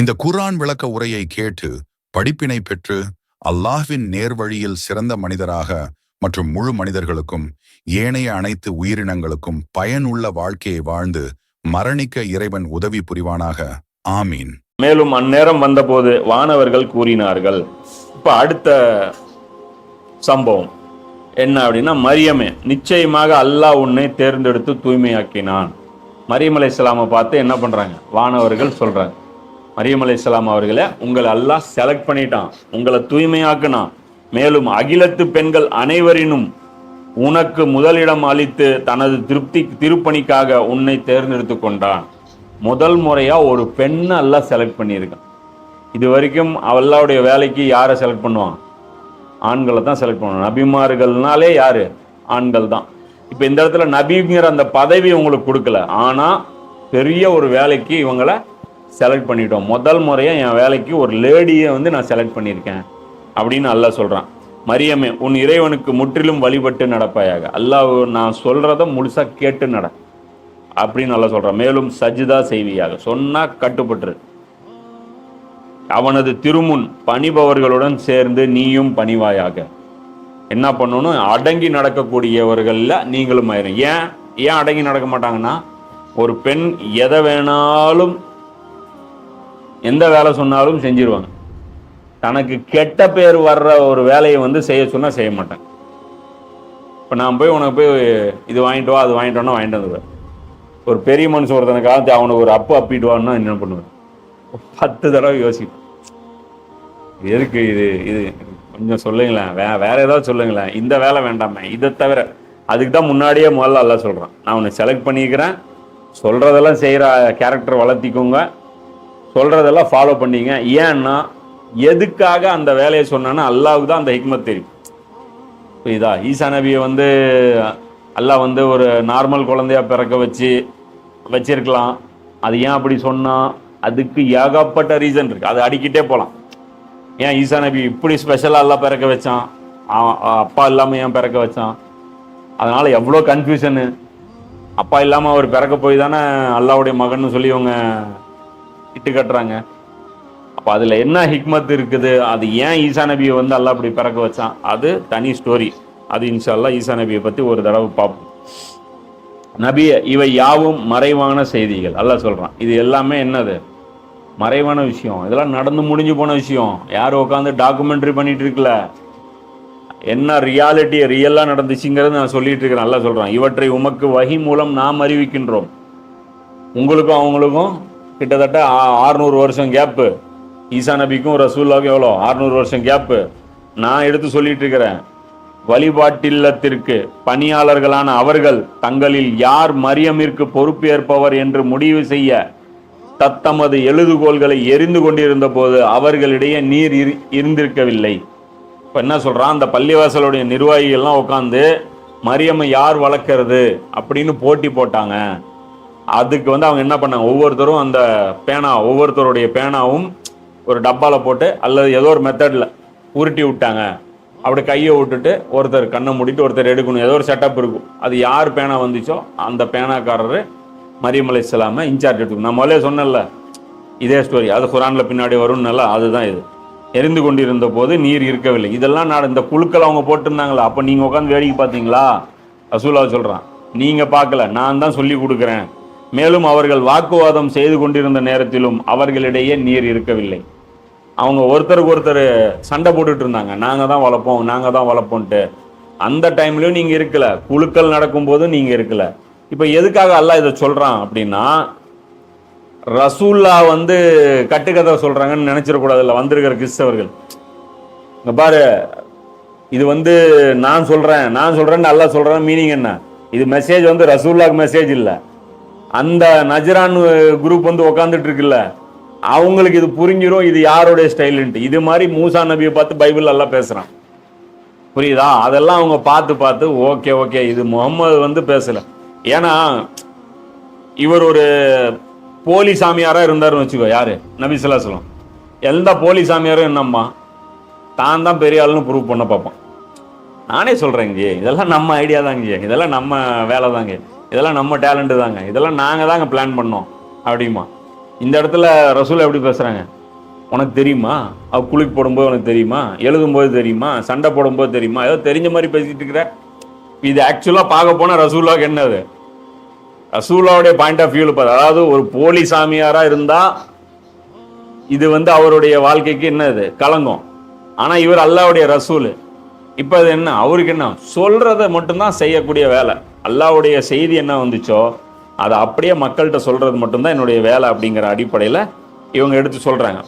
இந்த குர்ஆன் விளக்க உரையை கேட்டு படிப்பினை பெற்று அல்லாஹ்வின் நேர்வழியில் சிறந்த மனிதராக மற்றும் முழு மனிதர்களுக்கும் ஏனைய அனைத்து உயிரினங்களுக்கும் பயனுள்ள வாழ்க்கையை வாழ்ந்து மரணிக்க இறைவன் உதவி புரிவானாக. ஆமீன். மேலும் அந்நேரம் வந்தபோது வானவர்கள் கூறினார்கள் இப்ப அடுத்த சம்பவம். என்ன அப்படின்னா மரியமே நிச்சயமாக அல்லாஹ் உன்னை தேர்ந்தெடுத்து தூய்மையாக்கினான். மரியமலை இஸ்லாமை பார்த்து என்ன பண்றாங்க? வானவர்கள் சொல்றாங்க. மரியம் அலைஹிஸ்ஸலாம் அவர்களை உங்களை எல்லாம் செலக்ட் பண்ணிட்டான். உங்களை தூய்மையாக்குனான். மேலும் அகிலத்து பெண்கள் அனைவரினும் உனக்கு முதலிடம் அளித்து தனது திருப்தி திருப்பணிக்காக உன்னை தேர்ந்தெடுத்து கொண்டான். முதல் முறையாக ஒரு பெண்ணை எல்லாம் செலக்ட் பண்ணியிருக்கான். இது வரைக்கும் அவல்லாவுடைய வேலைக்கு யாரை செலக்ட் பண்ணுவான்? ஆண்களை தான் செலக்ட் பண்ணுவான். நபிமார்கள்னாலே யார்? ஆண்கள் தான். இப்போ இந்த இடத்துல நபிங்கிற அந்த பதவி உங்களுக்கு கொடுக்கல. ஆனால் பெரிய ஒரு வேலைக்கு இவங்களை செலக்ட் பண்ணிட்டோம். முதல் முறையாக என் வேலைக்கு ஒரு லேடியை வந்து நான் செலக்ட் பண்ணியிருக்கேன் அப்படின்னு அல்லாஹ் சொல்கிறான் மரியமே உன் இறைவனுக்கு முற்றிலும் வழிபட்டு நடப்பாயாக. அல்லாஹ் நான் சொல்கிறத முழுசாக கேட்டு நட அப்படின்னு நல்லா சொல்கிறான் மேலும் சஜிதா செய்வியாக. சொன்னால் கட்டுப்பட்டுரு. அவனது திருமுன் பணிபவர்களுடன் சேர்ந்து நீயும் பணிவாயாக. என்ன பண்ணணும்? அடங்கி நடக்கக்கூடியவர்களில் நீங்களும் ஆயிரும். ஏன்? ஏன் அடங்கி நடக்க மாட்டாங்கன்னா? ஒரு பெண் எதை வேணாலும் எந்த வேலை சொன்னாலும் செஞ்சிருவாங்க. தனக்கு கெட்ட பேர் வர்ற ஒரு வேலையை வந்து செய்ய சொன்னால் செய்ய மாட்டேன் இப்போ நான் போய் உனக்கு போய் இது வாங்கிட்டு வா அது வாங்கிட்டு வான்னா வாங்கிட்டு வந்துடுவேன் ஒரு பெரிய மனுஷன் ஒருத்தனுக்காக அவனுக்கு ஒரு அப்பு அப்பிடுவான்னா என்ன பண்ணுவேன்? பத்து தடவை யோசிப்பேன். எதுக்கு இது இது கொஞ்சம் சொல்லுங்களேன். வே வேற ஏதாவது சொல்லுங்களேன். இந்த வேலை வேண்டாமே இதை தவிர. அதுக்கு தான் முன்னாடியே முதல்ல எல்லாம் சொல்கிறான் நான் உன்னை செலக்ட் பண்ணிக்கிறேன். சொல்கிறதெல்லாம் செய்கிற கேரக்டர் வளர்த்திக்கோங்க. சொல்கிறதெல்லாம் ஃபாலோ பண்ணீங்க. ஏன்னா எதுக்காக அந்த வேலையை சொன்னான்னா அல்லாவுக்கு தான் அந்த ஹிக்மத் தெரியும். புரியுதா ஈசா நபியை வந்து அல்லாஹ் வந்து ஒரு நார்மல் குழந்தையாக பிறக்க வச்சு வச்சிருக்கலாம். அது ஏன் அப்படி சொன்னால் அதுக்கு ஏகப்பட்ட ரீசன் இருக்குது அது அடிக்கிட்டே போகலாம் ஏன் ஈசா நபி இப்படி ஸ்பெஷலாக எல்லாம் பிறக்க வச்சான்? அப்பா இல்லாமல் ஏன் பிறக்க வச்சான்? அதனால் எவ்வளோ கன்ஃபியூஷனு அப்பா இல்லாமல் அவர் பிறக்க போய் தானே அல்லாவுடைய மகன்னு சொல்லி இவங்க இட்டு கட்டுறாங்க. அப்போ அதில் என்ன ஹிக்மத் இருக்குது? அது ஏன் ஈசா நபியை வந்து அல்லாஹ் அப்படி பிறக்க வச்சான்? அது தனி ஸ்டோரி அது இன்ஷால்லா ஈசா நபியை பற்றி ஒரு தடவை பார்ப்போம். நபியை இவை யாவும் மறைவான செய்திகள். அல்லாஹ் சொல்கிறான் இது எல்லாமே என்னது? மறைவான விஷயம். இதெல்லாம் நடந்து முடிஞ்சு போன விஷயம். யார் உட்காந்து டாக்குமெண்ட்ரி பண்ணிட்டு இருக்கல. என்ன ரியாலிட்டி ரியலாக நடந்துச்சுங்கிறது நான் சொல்லிட்டு இருக்கிறேன். நல்லா சொல்கிறேன் இவற்றை உமக்கு வகி மூலம் நாம் அறிவிக்கின்றோம். உங்களுக்கும் அவங்களுக்கும் கிட்டத்தட்ட ஆறுநூறு வருஷம் கேப்பு ஈசா நபிக்கும் ரசூல்லாவுக்கும் எவ்வளோ? ஆறுநூறு வருஷம் கேப்பு நான் எடுத்து சொல்லிட்டு இருக்கிறேன். வழிபாட்டில்லத்திற்கு பணியாளர்களான அவர்கள் தங்களில் யார் மரியமிற்கு பொறுப்பேற்பவர் என்று முடிவு செய்ய தத்தமது எழுதுகோள்களை எரிந்து கொண்டிருந்த போது அவர்களிடையே நீர் இரு- இருந்திருக்கவில்லை. இப்போ என்ன சொல்கிறான் அந்த பள்ளிவாசலுடைய நிர்வாகிகள்லாம் உட்காந்து மரியம்மை யார் வளர்க்கறது? அப்படின்னு போட்டி போட்டாங்க. அதுக்கு வந்து அவங்க என்ன பண்ணாங்க? ஒவ்வொருத்தரும் அந்த பேனா ஒவ்வொருத்தருடைய பேனாவும் ஒரு டப்பால போட்டு அல்லது ஏதோ ஒரு மெத்தடில் உருட்டி விட்டாங்க. அப்படி கையை விட்டுட்டு ஒருத்தர் கண்ணை மூடிட்டு ஒருத்தர் எடுக்கணும். ஏதோ ஒரு செட்டப் இருக்கும். அது யார் பேனா வந்துச்சோ அந்த பேனாக்காரரு மரியமலை இஸ்லாமை இன்சார்ஜ் எடுத்துக்கணும். நான் முதல்ல சொன்னேன்ல இதே ஸ்டோரி அது குரானில் பின்னாடி வரும்னல அதுதான் இது. எரிந்து கொண்டிருந்த போது நீர் இருக்கவில்லை. இதெல்லாம் நான் இந்த குழுக்கள் அவங்க போட்டிருந்தாங்களா? அப்போ நீங்கள் உட்காந்து வேடிக்கை பார்த்தீங்களா? ரசூலா சொல்கிறான் நீங்கள் பார்க்கல. நான் தான் சொல்லி கொடுக்குறேன். மேலும் அவர்கள் வாக்குவாதம் செய்து கொண்டிருந்த நேரத்திலும் அவர்களிடையே நீர் இருக்கவில்லை. அவங்க ஒருத்தருக்கு ஒருத்தர் சண்டை போட்டுட்டு இருந்தாங்க. நாங்கள் தான் வளர்ப்போம் நாங்கள் தான் வளர்ப்போம்ட்டு அந்த டைம்லையும் நீங்கள் இருக்கல. குழுக்கள் நடக்கும்போதும் நீங்கள் இருக்கல. இப்போ எதுக்காக அல்லாஹ் இதை சொல்கிறான் அப்படின்னா ரசூல்லா வந்து கட்டுக்கதை சொல்கிறாங்கன்னு நினச்சிடக்கூடாது இல்லை வந்திருக்கிற கிறிஸ்தவர்கள். இங்கே பாரு இது வந்து நான் சொல்கிறேன் நான் சொல்கிறேன்னு நல்லா சொல்கிறேன் மீனிங் என்ன? இது மெசேஜ் வந்து ரசூல்லாக்கு மெசேஜ் இல்லை. அந்த நஜரான் குரூப் வந்து உக்காந்துட்டு இருக்குல்ல அவங்களுக்கு இது புரிஞ்சிடும் இது யாருடைய ஸ்டைலுன்ட்டு இது மாதிரி மூசா நபியை பார்த்து பைபிள் எல்லாம் பேசுகிறான் புரியுதா? அதெல்லாம் அவங்க பார்த்து பார்த்து ஓகே ஓகே இது முகம்மது வந்து பேசலை. ஏன்னா இவர் ஒரு போலி சாமியாராக இருந்தார்னு வச்சுக்கோ யாரு? நபி சொல்லாசலம் எந்த போலி சாமியாரும் என்னம்மா? தான் தான் பெரிய ஆளுன்னு ப்ரூவ் பண்ண பார்ப்பான். நானே சொல்றேங்க இதெல்லாம் நம்ம ஐடியா தாங்க இதெல்லாம் நம்ம வேலை தாங்க இதெல்லாம் நம்ம டேலண்ட்டு தாங்க. இதெல்லாம் நாங்கள் தாங்க பிளான் பண்ணோம் அப்படிமா இந்த இடத்துல ரசூல் எப்படி பேசுகிறாங்க உனக்கு தெரியுமா? அவ குளிக்கு போடும்போது உனக்கு தெரியுமா? எழுதும்போது தெரியுமா? சண்டை போடும்போது தெரியுமா? ஏதோ தெரிஞ்ச மாதிரி பேசிட்டு இருக்கிற. இது ஆக்சுவலாக பார்க்க போனால் ரசூலாவுக்கு என்னது ரசூலாவுடைய பாயிண்ட் ஆஃப் வியூவில் பார்த்து அதாவது ஒரு போலி சாமியாராக இருந்தால் இது வந்து அவருடைய வாழ்க்கைக்கு என்னது கலங்கும் ஆனால் இவர் அல்லாவுடைய ரசூல். இப்போ அது என்ன? அவருக்கு என்ன? சொல்றத மட்டும்தான் செய்யக்கூடிய வேலை. அல்லாவுடைய செய்தி என்ன வந்துச்சோ அதை அப்படியே மக்கள்கிட்ட சொல்கிறது மட்டும்தான் என்னுடைய வேலை அப்படிங்கிற அடிப்படையில் இவங்க எடுத்து சொல்கிறாங்க